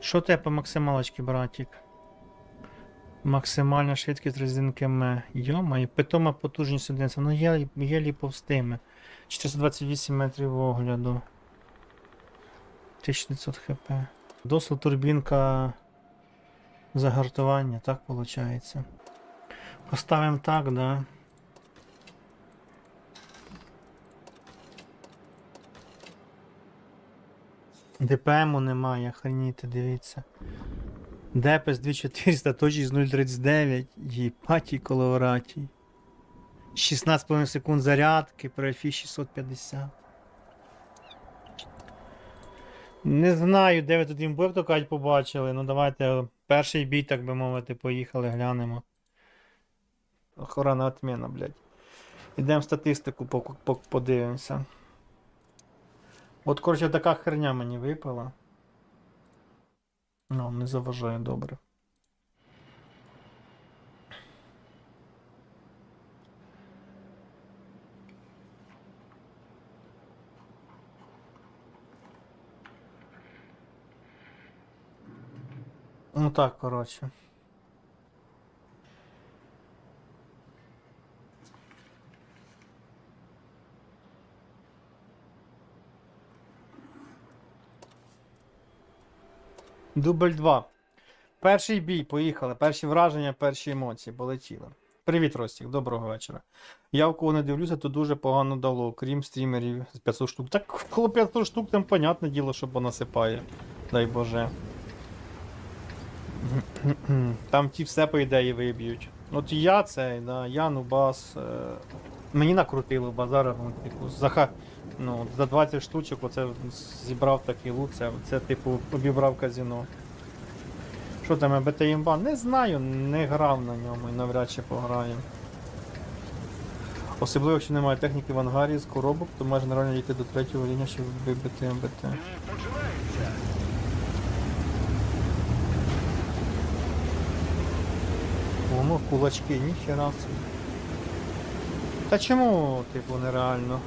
Що тебе по максималочці, братик? Максимальна швидкість резинки М. Йомай, питома потужність одиниця. Ну є, є повстиме. 428 метрів огляду. 1900 хп. Досил турбінка загартування, так виходить. Поставимо так, да. ДПМу немає, охреніти, дивіться. Депес 2400, точність 039, їпатій колоратій. 16,5 секунд зарядки, при альфі 650. Не знаю, де ви тут їм бив токать побачили. Ну давайте перший бій, так би мовити, поїхали, глянемо. Охорона отмена, блядь. Ідемо статистику по- по- подивимося. От, коротше, така херня мені випала. Ну, не заважає добре. Ну так, коротше. Дубль 2. Перший бій, поїхали. Перші враження, перші емоції, полетіли. Привіт, Ростік, доброго вечора. Я в кого не дивлюся, то дуже погано дало, крім стрімерів з 500 штук. Так коло 500 штук там понятне діло, що понасипає. Дай Боже. Там ті все по ідеї виб'ють. От я цей, да, я Нубас. Е... Мені накрутили базар, ну, типу, за, ха- ну, за 20 штучок оце зібрав такий лут, це, це типу обібрав казіно. Що там, БТ імба? Не знаю, не грав на ньому і навряд чи пограю. Особливо, якщо немає техніки в ангарі з коробок, то майже нереально йти до третього рівня, щоб вибити МБТ. Воно кулачки, ніхера. Та чому, типу, нереально?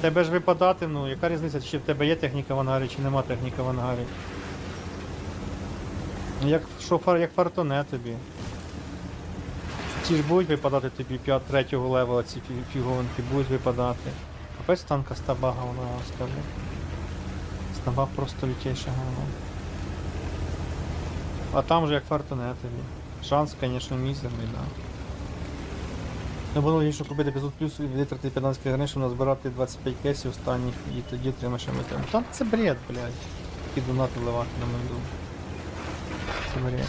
Тебе ж випадати, ну, яка різниця, чи в тебе є техніка в ангарі, чи нема техніки в ангарі? Як, що, як фартоне тобі. Ці ж будуть випадати тобі 5 третього левела, ці фі- фіговинки будуть випадати. Капець танка стабага вона скажу. Стабаг просто лютейше говно. А там же як фартоне тобі. Шанс, звісно, мізерний, да. Ну, було логічно купити 500 плюс і витратити 15 гривень, щоб назбирати 25 кесів останніх і тоді отримаєш МТ. Там це бред, блядь. Такі донати ливати на мою думку. Це бред.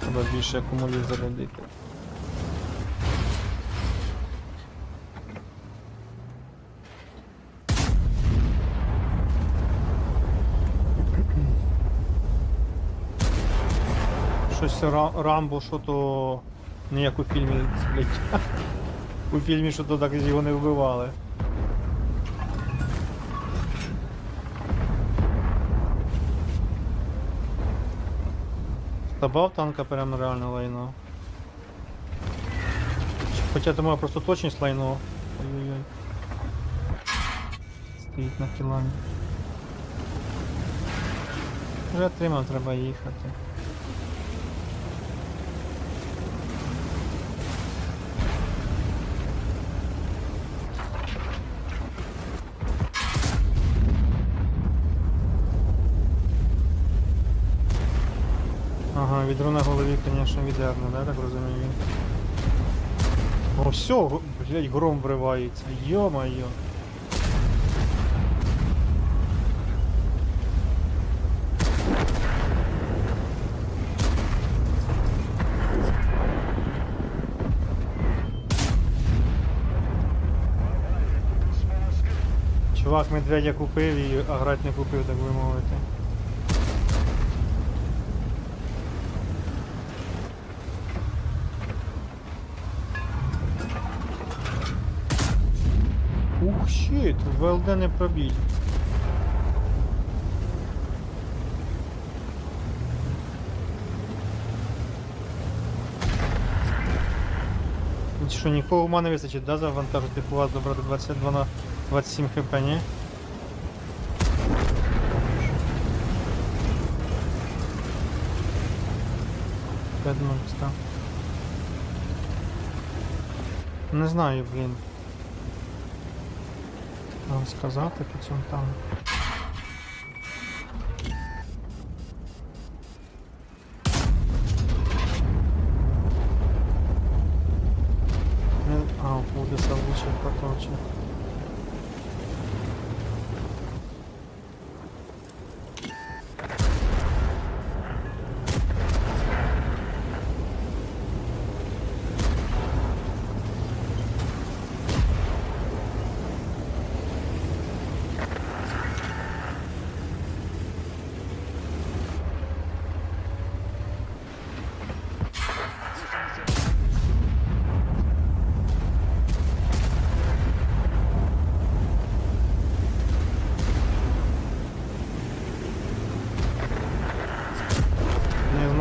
Треба більше акумулів зарядити. Щось Рамбо, що то не як у фільмі, блядь. У фільмі що то так його не вбивали. Добав танка прям реально лайно. Хоча думаю, просто точність лайно. Ой-ой-ой. Стоїть на кілані. Вже отримав, треба їхати. Ага, відро на голові, звісно, відерне, да, так розумію. О, все, блядь, гром вривається. Йо-моє. Чувак медведя купив і а грати не купив, так би мовити. Щит, ВЛД не пробій. що, нікого ума не вистачить, да, завантажити по вас добрати 22 на 27 хп, ні? П'ятнадцята. Не знаю, блін. Вам сказати по цьому там. Не... А, буде лучше поточе.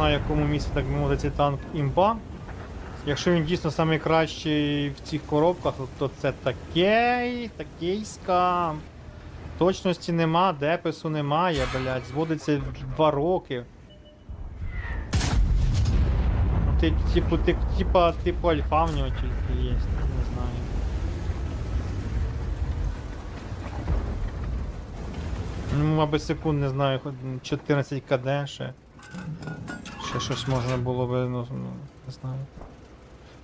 Знаю, якому місці, так би мовити, цей танк імба. Якщо він дійсно найкращий в цих коробках, то це такий, такий скам. Точності нема, депису немає, блядь, зводиться два роки. Ну, Ти, типу, ти, типа, типу альфа в нього тільки є, не знаю. Ну, аби секунд, не знаю, 14 кд ще. Ще щось можна було би, ну, ну, не знаю.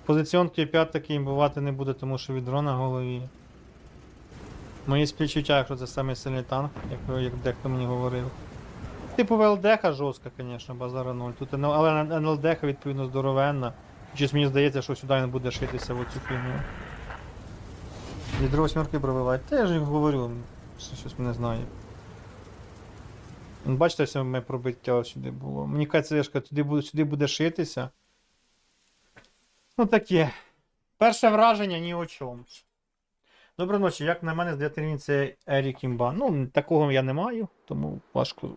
Позиціонки 5 таки бувати не буде, тому що від дрона голові. Мої співчуття, якщо це самий сильний танк, як, як дехто мені говорив. Типу ВЛДХ жорстка, звісно, базара 0. Тут, але НЛДХ відповідно здоровенна. Щось мені здається, що сюди він буде шитися в оцю фігню. Ядро восьмерки пробивають. Та я ж говорю, що щось не знаю. Ну, Бачите, ось моє пробиття сюди було. Мені кажеться, я ж кажу, туди буде, сюди буде шитися. Ну таке. Перше враження ні о чому. Доброї ночі, як на мене, з дитині це Ерік Імба. Ну, такого я не маю, тому важко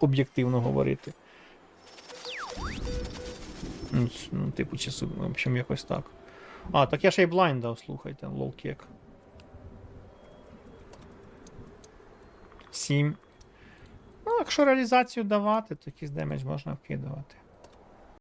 об'єктивно говорити. Ну, ну, типу, часу, в общем, якось так. А, так я ще й блайнд дав, слухайте, лолкек. 7. Ну, якщо реалізацію давати, то якийсь демедж можна вкидувати.